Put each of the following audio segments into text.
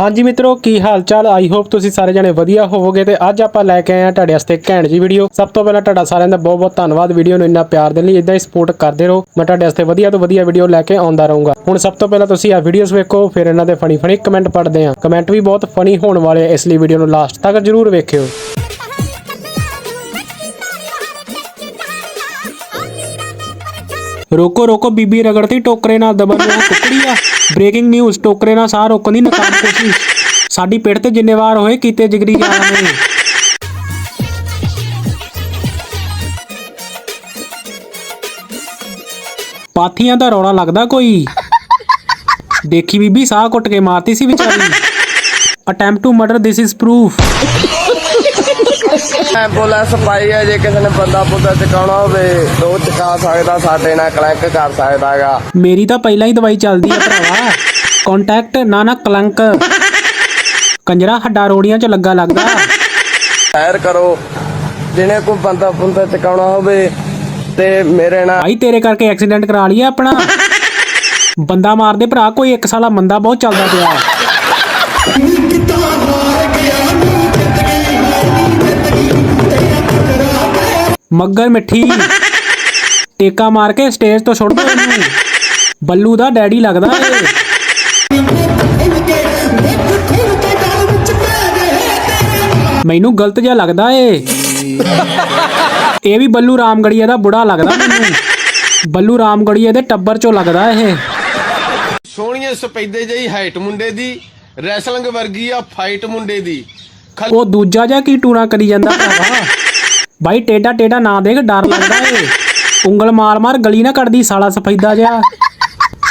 ਹਾਂਜੀ ਮਿੱਤਰੋ, ਕੀ ਹਾਲ ਚਾਲ ਆਈ ਹੋਪ ਤੁਸੀਂ ਸਾਰੇ ਜਣੇ ਵਧੀਆ ਹੋਵੋਗੇ ਤੇ ਅੱਜ ਆਪਾਂ ਲੈ ਕੇ ਆਏ ਆ ਤੁਹਾਡੇ ਵਾਸਤੇ ਘੈਂਟ ਜੀ ਵੀਡੀਓ ਸਭ ਤੋਂ ਪਹਿਲਾਂ ਤੁਹਾਡਾ ਸਾਰਿਆਂ ਦਾ ਬਹੁਤ ਬਹੁਤ ਧੰਨਵਾਦ ਵੀਡੀਓ ਨੂੰ ਇੰਨਾ ਪਿਆਰ ਦੇਣ ਲਈ। ਇਦਾਂ ਹੀ ਸਪੋਰਟ ਕਰਦੇ ਰਹੋ। ਮੈਂ ਤੁਹਾਡੇ ਵਾਸਤੇ ਵਧੀਆ ਤੋਂ ਵਧੀਆ ਵੀਡੀਓ ਲੈ ਕੇ ਆਉਂਦਾ ਰਹੂੰਗਾ। ਹੁਣ ਸਭ ਤੋਂ ਪਹਿਲਾਂ ਤੁਸੀਂ ਆ ਵੀਡੀਓਜ਼ ਵੇਖੋ, ਫਿਰ ਇਹਨਾਂ ਦੇ ਫਨੀ ਫਨੀ ਕਮੈਂਟ ਪੜ੍ਹਦੇ ਆ ਕਮੈਂਟ ਵੀ ਬਹੁਤ ਫਨੀ ਹੋਣ ਵਾਲੇ ਆ ਇਸ ਲਈ ਵੀਡੀਓ ਨੂੰ ਲਾਸਟ ਤੱਕ ਜਰੂਰ ਵੇਖਿਓ। ਰੋਕੋ ਰੋਕੋ, ਬੀਬੀ ਰਗੜਤੀ, ਟੋਕਰੇ ਨਾਲ ਦਬਨ ਨੂੰ ਕੁਕੜੀ ਆ। ਬ੍ਰੇਕਿੰਗ ਨਿਊਜ਼ ਟੋਕਰੇ ਨਾਲ ਸਾਹ ਰੋਕਣ ਦੀ ਨਕਾਮ ਕੋਸ਼ਿਸ਼ ਸਾਡੀ ਪਿੱਠ ਤੇ ਜ਼ਿੰਮੇਵਾਰ ਹੋਏ, ਕੀਤੇ ਜਿਗਰੀ ਯਾਰਾਂ ਨੇ ਪਾਥੀਆਂ ਦਾ ਰੌਲਾ ਲੱਗਦਾ ਕੋਈ? ਦੇਖੀ ਬੀਬੀ, ਸਾਹ ਕੁੱਟ ਕੇ ਮਾਰਤੀ ਸੀ ਵਿਚਾਰੀ। Attempt to murder this is proof ambulance ਪਾਈ ਹੈ ਜੇ ਕਿਸੇ ਨੇ ਬੰਦਾ ਬੁੱਧਾ ਚਕਾਉਣਾ ਹੋਵੇ ਤਾਂ ਉਹ ਚਕਾ ਸਕਦਾ ਸਾਡੇ ਨਾਲ ਕਲੈਂਕ ਕਰ ਸਕਦਾ ਹੈਗਾ ਮੇਰੀ ਤਾਂ ਪਹਿਲਾਂ ਹੀ ਦਵਾਈ ਚੱਲਦੀ ਆ ਭਰਾਵਾ। ਕੰਟੈਕਟ ਨਾ ਨਾ ਕਲੰਕ। ਕੰਜਰਾ ਹੱਡਾ ਰੋੜੀਆਂ 'ਚ ਲੱਗਾ ਲੱਗਦਾ। ਸੈਰ ਕਰੋ। ਜਿਹਨੇ ਕੋਈ ਬੰਦਾ ਬੁੱਧਾ ਚਕਾਉਣਾ ਹੋਵੇ ਤੇ ਮੇਰੇ ਨਾਲ ਭਾਈ ਤੇਰੇ ਕਰਕੇ ਐਕਸੀਡੈਂਟ ਕਰਾ ਲਿਆ ਆਪਣਾ। ਬੰਦਾ ਮਾਰਦੇ ਭਰਾ ਕੋਈ ਇੱਕ ਸਾਲਾ ਮੰਦਾ ਬਹੁਤ ਚੱਲਦਾ ਪਿਆ। ਮੱਗਰ ਮਿੱਠੀ। ਟੇਕਾ ਮਾਰ ਕੇ ਸਟੇਜ ਤੋਂ ਸੁੱਟ ਦੋ ਇਹਨੂੰ। ਬੱਲੂ ਦਾ ਡੈਡੀ ਲੱਗਦਾ ਏ। ਮੈਨੂੰ ਗਲਤ ਜਿਹਾ ਲੱਗਦਾ ਏ। ਇਹ ਵੀ ਬੱਲੂ ਰਾਮਗੜੀਆ ਦਾ ਬੁੜਾ ਲੱਗਦਾ ਮੈਨੂੰ। ਬੱਲੂ ਰਾਮਗੜੀਆ ਦੇ ਟੱਬਰ ਚੋਂ ਲੱਗਦਾ ਇਹ। ਸੋਹਣੀਏ ਸਪੈਦੇ ਜਿਹੀ ਹਾਈਟ ਮੁੰਡੇ ਦੀ ਰੈਸਲਿੰਗ ਵਰਗੀ ਆ ਫਾਈਟ ਮੁੰਡੇ ਦੀ। ਉਹ ਦੂਜਾ ਜਿਹਾ ਕੀ ਟੂਣਾ ਕਰੀ ਜਾਂਦਾ ਭਰਾਵਾ? ਬਾਈ ਟੇਡਾ ਟੇਡਾ ਨਾ ਦੇਖ, ਡਰ ਲੱਗਦਾ ਏ। ਉਂਗਲ ਮਾਰ ਮਾਰ ਗਲੀ ਨਾ ਕੱਢਦੀ, ਸਾਲਾ ਸਫੈਦਾ ਜਿਹਾ।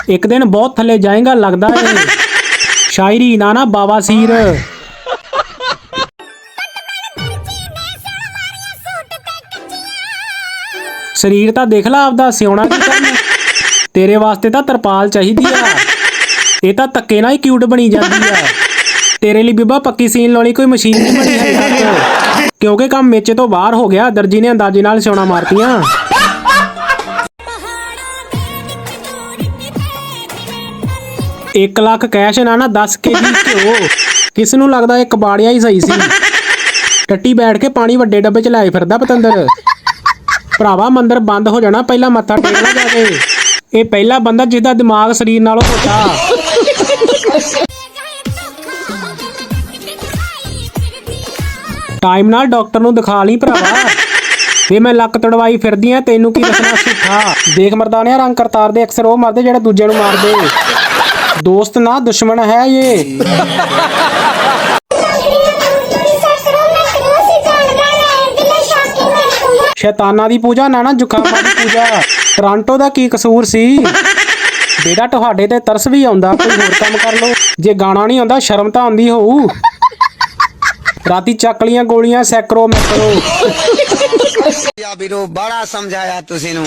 ਇੱਕ ਦਿਨ ਬਹੁਤ ਥੱਲੇ ਜਾਏਗਾ, ਲੱਗਦਾ ਏ। ਸ਼ਾਇਰੀ ਨਾ ਨਾ, ਬਾਵਾ ਸੀਰ। ਸਰੀਰ ਤਾਂ ਦੇਖ ਲਾ ਆਪਦਾ, ਸਿਉਣਾ ਕੀ ਕਰਨਾ। ਤੇਰੇ ਵਾਸਤੇ ਤਾਂ ਤਰਪਾਲ ਚਾਹੀਦੀ ਆ। ਇਹ ਤਾਂ ਧੱਕੇ ਨਾਲ ਹੀ ਕਿਊਟ ਬਣੀ ਜਾਂਦੀ ਆ। ਤੇਰੇ ਲਈ ਬੀਬਾ ਪੱਕੀ ਸੀਨ ਲਾਉਣੀ ਕੋਈ ਮਸ਼ੀਨ ਨਹੀਂ ਬਣੀ ਹੈ ਕਿਉਂਕਿ ਕੰਮ ਮੇਚੇ ਤੋਂ ਬਾਹਰ ਹੋ ਗਿਆ, ਦਰਜੀ ਨੇ ਅੰਦਾਜ਼ੇ ਨਾਲ ਸਿਉਣਾ ਮਾਰਤੀਆਂ। ਇੱਕ ਲੱਖ ਕੈਸ਼ ਨਾ ਨਾ 10 ਕੇਜੀ ਘਿਓ। ਕਿਸ ਨੂੰ ਲੱਗਦਾ ਇਹ ਕਬਾੜੀਆ ਹੀ ਸਹੀ ਸੀ? ਟੱਟੀ ਬੈਠ ਕੇ ਪਾਣੀ ਵੱਡੇ ਡੱਬੇ ਚ ਲਾਏ ਫਿਰਦਾ ਪਤੰਦਰ। ਭਰਾਵਾ, ਮੰਦਰ ਬੰਦ ਹੋ ਜਾਣਾ, ਪਹਿਲਾਂ ਮੱਥਾ ਟੇਕ ਲੈ ਜਾ ਕੇ ਇਹ ਪਹਿਲਾ ਬੰਦਾ ਜਿਹਦਾ ਦਿਮਾਗ ਸਰੀਰ ਨਾਲੋਂ ਛੋਟਾ। ਟਾਈਮ ਨਾਲ ਡਾਕਟਰ ਨੂੰ ਦਿਖਾ ਲਈ ਭਰਾਵਾ। ਵੇ ਮੈਂ ਲੱਕ ਤੜਵਾਈ ਫਿਰਦੀ ਆ, ਤੈਨੂੰ ਕੀ ਦੱਸਣਾ ਸਿੱਖਾ? ਦੇਖ ਮਰਦਾਨਿਆ ਰੰਗ ਕਰਤਾਰ ਦੇ ਅਕਸਰ ਉਹ ਮਰਦੇ ਜਿਹੜੇ ਦੂਜੇ ਨੂੰ ਮਾਰਦੇ। ਦੋਸਤ ਨਾ, ਦੁਸ਼ਮਣ ਹੈ ਇਹ। ਸ਼ੈਤਾਨਾਂ ਦੀ ਪੂਜਾ ਨਾ ਨਾ ਜ਼ੁਕਾਮਾਂ ਦੀ ਪੂਜਾ। ਟੋਰਾਂਟੋ ਦਾ ਕੀ ਕਸੂਰ ਸੀ? ਬੇਟਾ ਤੁਹਾਡੇ ਤੇ ਤਰਸ ਵੀ ਆਉਂਦਾ, ਕੋਈ ਹੋਰ ਕੰਮ ਕਰ ਲਓ। ਜੇ ਗਾਣਾ ਨਹੀਂ ਆਉਂਦਾ, ਸ਼ਰਮ ਤਾਂ ਆਉਂਦੀ ਹੋਊ। ਰਾਤੀ ਚੱਕ ਲੀਆਂ ਗੋਲੀਆਂ ਸੈਕਰੋ ਮੈਕਰੋ। ਆ ਵੀਰੋ ਬੜਾ ਸਮਝਾਇਆ ਤੁਸੀਂ ਨੂੰ।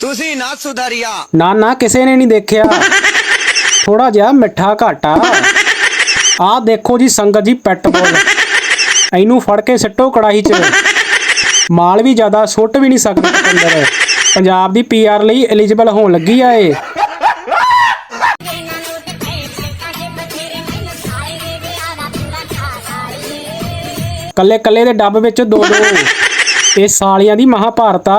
ਤੁਸੀਂ ਨਾ ਸੁਧਰਿਆ। ਨਾ ਨਾ ਕਿਸੇ ਨੇ ਨਹੀਂ ਦੇਖਿਆ। ਥੋੜਾ ਜਿਹਾ ਮਿੱਠਾ ਘਾਟਾ। ਆਹ ਦੇਖੋ ਜੀ ਸੰਗਤ ਜੀ ਪੈਟਬੋਲ ਇਹਨੂੰ ਫੜ ਕੇ ਸਿੱਟੋ ਕੜਾਹੀ 'ਚ। ਮਾਲ ਵੀ ਜ਼ਿਆਦਾ ਸੁੱਟ ਵੀ ਨਹੀਂ ਸਕਦੇ ਅੰਦਰ। ਪੰਜਾਬ ਦੀ ਪੀਆਰ ਲਈ ਐਲੀਜੀਬਲ ਹੋਣ ਲੱਗੀ ਆ ਇਹ। ਕੱਲੇ ਕੱਲੇ ਦੇ ਡੱਬ ਵਿੱਚ ਦੋ ਦੋ। ਇਹ ਸਾਲੀਆਂ ਦੀ ਮਹਾਭਾਰਤ ਆ।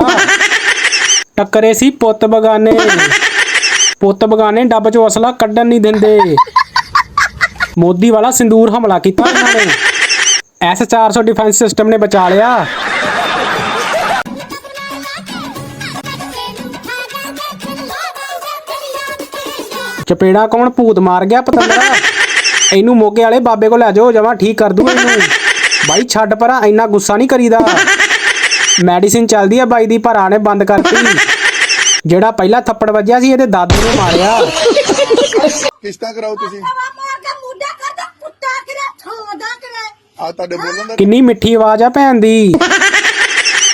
ਟੱਕਰੇ ਸੀ ਪੁੱਤ ਬਗਾਨੇ। ਪੁੱਤ ਬਗਾਨੇ ਡੱਬ ਚੋਂ ਅਸਲਾ ਕੱਢਣ ਨਹੀਂ ਦਿੰਦੇ। ਮੋਦੀ ਵਾਲਾ ਸਿੰਦੂਰ ਹਮਲਾ ਕੀਤਾ ਇਹਨਾਂ ਨੇ। ਐਸ 400 ਡਿਫੈਂਸ ਸਿਸਟਮ ਨੇ ਬਚਾ ਲਿਆ। ਚਪੇੜਾ ਕੌਣ ਭੂਤ ਮਾਰ ਗਿਆ ਪਤੰਦਰਾ? ਇਹਨੂੰ ਮੋਗੇ ਵਾਲੇ ਬਾਬੇ ਕੋਲ ਲੈ ਜਾਓ ਜਮਾ ਠੀਕ ਕਰ ਦੂ ਇਹਨੂੰ। ਬਾਈ ਛੱਡ ਪਰਾਂ ਇੰਨਾ ਗੁੱਸਾ ਨਹੀਂ ਕਰੀਦਾ। ਮੈਡੀਸਿਨ ਚੱਲਦੀ ਆ ਬਾਈ ਦੀ ਭਰਾ ਨੇ ਬੰਦ ਕਰਤੀ। ਜਿਹੜਾ ਪਹਿਲਾ ਥੱਪੜ ਵੱਜਿਆ ਸੀ ਇਹਦੇ ਦਾਦੇ ਨੇ ਮਾਰਿਆ। ਕਿਸ਼ਤਾਂ ਕਰਾਓ ਤੁਸੀਂ। ਆ ਤੁਹਾਡੇ ਬੋਲਣ ਦਾ ਕਿੰਨੀ ਮਿੱਠੀ ਆਵਾਜ਼ ਆ ਭੈਣ ਦੀ।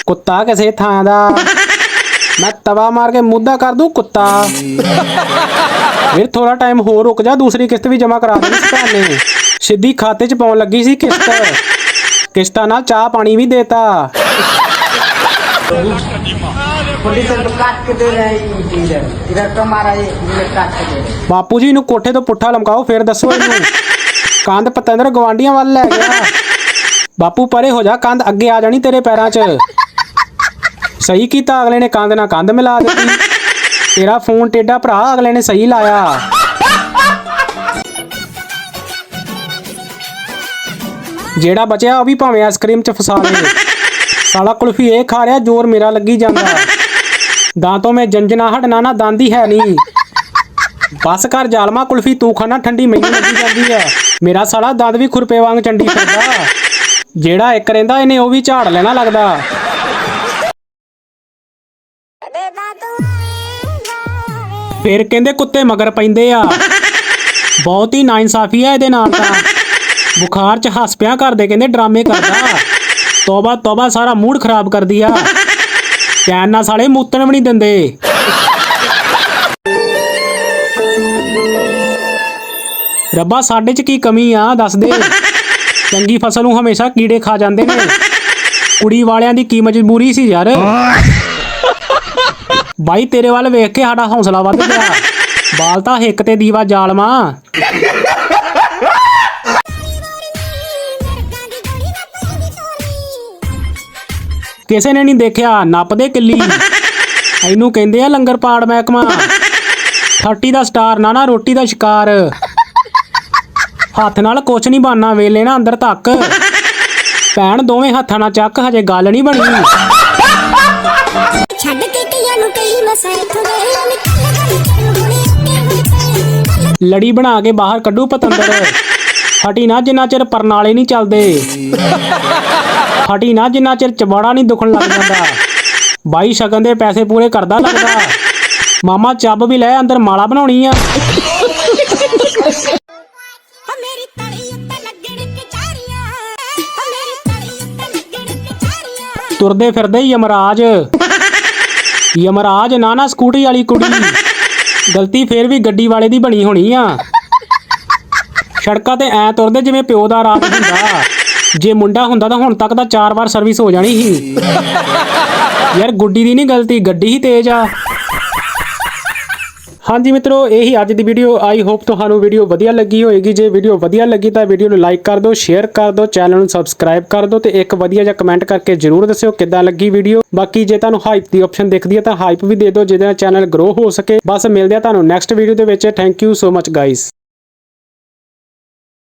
ਕੁੱਤਾ ਕਿਸੇ ਥਾਂ ਦਾ। ਮੈਂ ਤਵਾ ਮਾਰ ਕੇ ਮੁੱਦਾ ਕਰ ਦੂੰ ਕੁੱਤਾ। ਫਿਰ ਥੋੜਾ ਟਾਈਮ ਹੋਰ ਰੁਕ ਜਾ ਦੂਸਰੀ ਕਿਸ਼ਤ ਵੀ ਜਮ੍ਹਾਂ ਕਰਾ ਦੇਣੀ ਸੀ ਭੈਣ ਨੇ। ਸਿੱਧੀ ਖਾਤੇ 'ਚ ਪਾਉਣ ਲੱਗੀ ਸੀ ਕਿਸ਼ਤ। ਕਿਸ਼ਤਾਂ ਨਾਲ ਚਾਹ ਪਾਣੀ ਵੀ ਦੇਤਾ। ਬਾਪੂ ਜੀ ਨੂੰ ਕੋਠੇ ਤੋਂ ਪੁੱਠਾ ਲਮਕਾਓ, ਫਿਰ ਦੱਸੋ ਇਹਨੂੰ। ਕੰਧ ਪਤੰਦਰ ਗਵਾਂਡੀਆਂ ਵੱਲ ਲੈ ਗਿਆ। ਬਾਪੂ ਪਰੇ ਹੋ ਜਾ, ਕੰਧ ਅੱਗੇ ਆ ਜਾਣੀ ਤੇਰੇ ਪੈਰਾਂ 'ਚ। ਸਹੀ ਕੀਤਾ, ਅਗਲੇ ਨੇ ਕੰਧ ਨਾਲ ਕੰਧ ਮਿਲਾ ਦਿੱਤੀ। ਤੇਰਾ ਫੋਨ ਟੇਡਾ ਭਰਾ ਅਗਲੇ ਨੇ ਸਹੀ ਲਾਇਆ। ਜਿਹੜਾ ਬਚਿਆ ਉਹ ਵੀ ਭਾਵੇਂ ਆਈਸਕ੍ਰੀਮ 'ਚ ਫਸਾ ਲੇ ਸਾਲਾ ਕੁਲਫੀ ਇਹ ਖਾ ਰਿਹਾ, ਜ਼ੋਰ ਮੇਰਾ ਲੱਗੀ ਜਾਂਦਾ। ਦਾਂਤੋਂ ਮੈਂ ਜੰਜਨਾਹਟ ਨਾ ਨਾ ਦੰਦੀ ਹੈ ਨਹੀਂ। ਬਸ ਕਰ ਜਾਲਮਾ, ਕੁਲਫੀ ਤੂੰ ਖਾਣਾ, ਠੰਡੀ ਮੈਨੂੰ ਲੱਗੀ ਜਾਂਦੀ ਆ ਮੇਰਾ ਸਾਲਾ ਦੰਦ ਵੀ ਖੁਰਪੇ ਵਾਂਗ ਚੰਡੀ ਫਿਰਦਾ। ਜਿਹੜਾ ਇੱਕ ਰਹਿੰਦਾ, ਇਹਨੇ ਉਹ ਵੀ ਝਾੜ ਲੈਣਾ ਲੱਗਦਾ। ਫਿਰ ਕਹਿੰਦੇ ਕੁੱਤੇ ਮਗਰ ਪੈਂਦੇ ਆ। ਬਹੁਤ ਹੀ ਨਾਇਨਸਾਫੀ ਆ ਇਹਦੇ ਨਾਲ ਤਾਂ। ਬੁਖਾਰ ਚ ਹੱਸ ਪਿਆ ਕਰਦੇ, ਕਹਿੰਦੇ ਡਰਾਮੇ ਕਰਦਾ। ਤੋਬਾ ਤੋਬਾ, ਸਾਰਾ ਮੂਡ ਖਰਾਬ ਕਰਦੀ ਆ। ਚੈਨ ਨਾਲ ਸਾਲੇ ਮੂਤਣ ਵੀ ਨਹੀਂ ਦਿੰਦੇ। ਰੱਬਾ, ਸਾਡੇ ਚ ਕੀ ਕਮੀ ਆ, ਦੱਸ ਦੇ। ਚੰਗੀ ਫਸਲ ਨੂੰ ਹਮੇਸ਼ਾ ਕੀੜੇ ਖਾ ਜਾਂਦੇ ਨੇ। ਕੁੜੀ ਵਾਲਿਆਂ ਦੀ ਕੀ ਮਜਬੂਰੀ ਸੀ ਯਾਰ? ਬਾਈ, ਤੇਰੇ ਵੱਲ ਵੇਖ ਕੇ ਸਾਡਾ ਹੌਸਲਾ ਵੱਧ ਗਿਆ। ਬਾਲ ਤਾਂ ਹਿੱਕ ਤੇ ਦੀਵਾ ਜਾਲਮਾ ਕਿਸੇ ਨੇ ਨਹੀਂ ਦੇਖਿਆ ਨੱਪਦੇ ਕਿੱਲੀ। ਇਹਨੂੰ ਕਹਿੰਦੇ ਆ ਲੰਗਰ ਪਾੜ ਮਹਿਕਮਾ। 30 ਦਾ ਸਟਾਰ ਨਾ ਨਾ ਰੋਟੀ ਦਾ ਸ਼ਿਕਾਰ। ਹੱਥ ਨਾਲ ਕੁਛ ਨਹੀਂ ਬਣਨਾ ਵੇਲੇ ਨਾ ਅੰਦਰ ਤੱਕ ਭੈਣ ਦੋਵੇਂ ਹੱਥਾਂ ਨਾਲ ਚੱਕ ਹਜੇ ਗੱਲ ਨਹੀਂ ਬਣੀ। ਛੱਡ ਕੇ ਕਈਆਂ ਨੂੰ ਕਈ ਲੜੀ ਬਣਾ ਕੇ ਬਾਹਰ ਕੱਢੂ ਪਤੰਦਰ। ਹਟੀ ਨਾ ਜਿੰਨਾ ਚਿਰ ਪਰਨਾਲੇ ਨਹੀਂ ਚੱਲਦੇ। ਹਟੀ ਨਾ ਜਿੰਨਾ ਚਿਰ ਚਬਾੜਾ ਨਹੀਂ ਦੁਖਣ ਲੱਗ ਜਾਂਦਾ। ਬਾਈ ਸ਼ਗਨ ਦੇ ਪੈਸੇ ਪੂਰੇ ਕਰਦਾ ਲੱਗਦਾ। ਮਾਮਾ ਚੱਬ ਵੀ ਲੈ ਅੰਦਰ ਮਾਲਾ ਬਣਾਉਣੀ ਆ। ਤੁਰਦੇ ਫਿਰਦੇ ਯਮਰਾਜ। ਯਮਰਾਜ ਨਾ ਨਾ ਸਕੂਟਰੀ ਵਾਲੀ ਕੁੜੀ। ਗਲਤੀ ਫੇਰ ਵੀ ਗੱਡੀ ਵਾਲੇ ਦੀ ਬਣੀ ਹੋਣੀ ਆ। ਸੜਕਾਂ ਤੇ ਐ ਤੁਰਦੇ ਜਿਵੇਂ ਪਿਓ ਦਾ ਰਾਜ ਹੁੰਦਾ। ਜੇ ਮੁੰਡਾ ਹੁੰਦਾ ਤਾਂ ਹੁਣ ਤੱਕ ਤਾਂ ਚਾਰ ਵਾਰ ਸਰਵਿਸ ਹੋ ਜਾਣੀ ਸੀ। ਯਾਰ ਗੁੱਡੀ ਦੀ ਨਹੀਂ ਗਲਤੀ, ਗੱਡੀ ਹੀ ਤੇਜ਼ ਆ। ਹਾਂਜੀ ਮਿੱਤਰੋ, ਇਹੀ ਅੱਜ ਦੀ ਵੀਡੀਓ ਆਈ ਹੋਪ ਤੁਹਾਨੂੰ ਵੀਡੀਓ ਵਧੀਆ ਲੱਗੀ ਹੋਏਗੀ। ਜੇ ਵੀਡੀਓ ਵਧੀਆ ਲੱਗੀ ਤਾਂ ਵੀਡੀਓ ਨੂੰ ਲਾਈਕ ਕਰ ਦਿਓ ਸ਼ੇਅਰ ਕਰ ਦਿਓ ਚੈਨਲ ਨੂੰ ਸਬਸਕ੍ਰਾਈਬ ਕਰ ਦਿਓ ਤੇ ਇੱਕ ਵਧੀਆ ਜਿਹਾ ਕਮੈਂਟ ਕਰਕੇ ਜਰੂਰ ਦੱਸਿਓ ਕਿੱਦਾਂ ਲੱਗੀ ਵੀਡੀਓ ਬਾਕੀ ਜੇ ਤੁਹਾਨੂੰ ਹਾਈਪ ਦੀ ਆਪਸ਼ਨ ਦਿਖਦੀ ਹੈ ਤਾਂ ਹਾਈਪ ਵੀ ਦੇ ਦਿਓ, ਜਿਹਦੇ ਨਾਲ ਚੈਨਲ ਗਰੋ ਹੋ ਸਕੇ। ਬਸ ਮਿਲਦੇ ਆ ਤੁਹਾਨੂੰ ਨੈਕਸਟ ਵੀਡੀਓ ਦੇ ਵਿੱਚ। Thank you so much guys